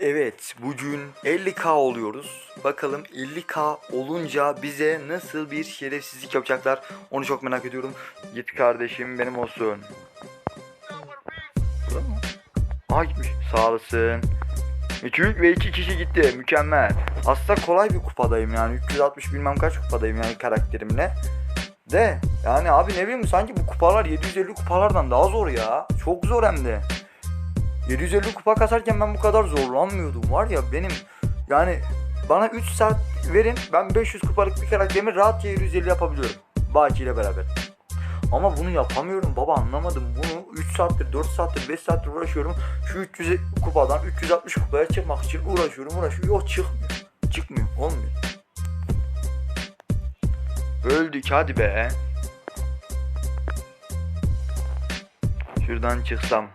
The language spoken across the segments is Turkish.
Evet, bugün 50k oluyoruz. Bakalım 50k olunca bize nasıl bir şerefsizlik yapacaklar. Onu çok merak ediyorum. Git kardeşim benim olsun. Aa gitmiş. Sağ olasın. 2 ve 2 kişi gitti. Mükemmel. Aslında kolay bir kupadayım yani. 360 bilmem kaç kupadayım yani karakterimle. De yani abi ne bileyim sanki bu kupalar 750 kupalardan daha zor ya. Çok zor hem de. 750 kupa kasarken ben bu kadar zorlanmıyordum var ya benim yani bana 3 saat verin ben 500 kupalık bir karakterimi rahatça 750 yapabiliyorum. Baki ile beraber. Ama bunu yapamıyorum baba anlamadım. Bunu 3 saattir, 4 saattir, 5 saattir uğraşıyorum. Şu 300 kupadan 360 kupaya çıkmak için uğraşıyorum, uğraşıyorum. Yok çıkmıyor. Çıkmıyor, olmuyor. Öldük hadi be. Şuradan çıksam.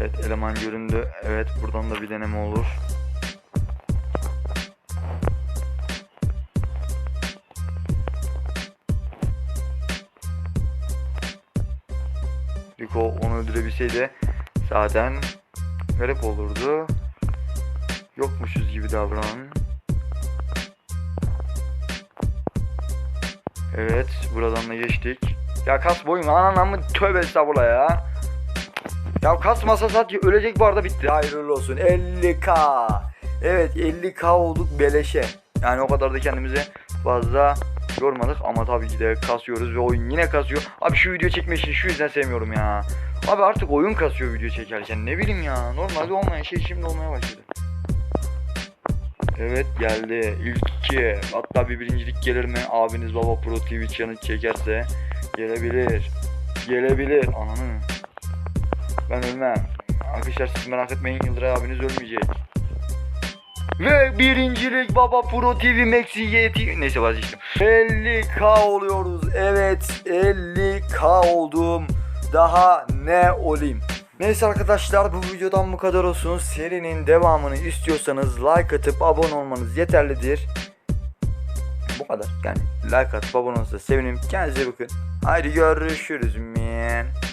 Evet eleman göründü. Evet buradan da bir deneme olur. Rico onu öldürebilseydi zaten garip olurdu. Yokmuşuz gibi davran. Evet buradan da geçtik. Ya kas boyum anan mı tövbe estağfurullah ya. Ya kasmasa sadece ölecek bu arada bitti. Hayırlı olsun 50k. Evet 50k olduk beleşe. Yani o kadar da kendimize fazla yormadık ama tabii ki de kasıyoruz ve oyun yine kasıyor. Abi şu video çekme işini şu yüzden sevmiyorum ya. Abi artık oyun kasıyor video çekerken ne bileyim ya. Normalde olmayan şey şimdi olmaya başladı. Evet geldi. İlk iki. Hatta bir birincilik gelir mi? Abiniz Baba Pro TV channel çekerse gelebilir. Gelebilir. Ananı. Ben ölmem. Arkadaşlar siz merak etmeyin Yıldıray abiniz ölmeyecek. Ve birincilik Baba Pro TV Maxi YT Neyse vazgeçtim. 50k oluyoruz. Evet 50k oldum. Daha ne olayım? Neyse arkadaşlar bu videodan bu kadar olsun. Serinin devamını istiyorsanız like atıp abone olmanız yeterlidir. Bu kadar. Yani like atıp abone olursanız sevinirim. Kendinize bakın. Haydi görüşürüz man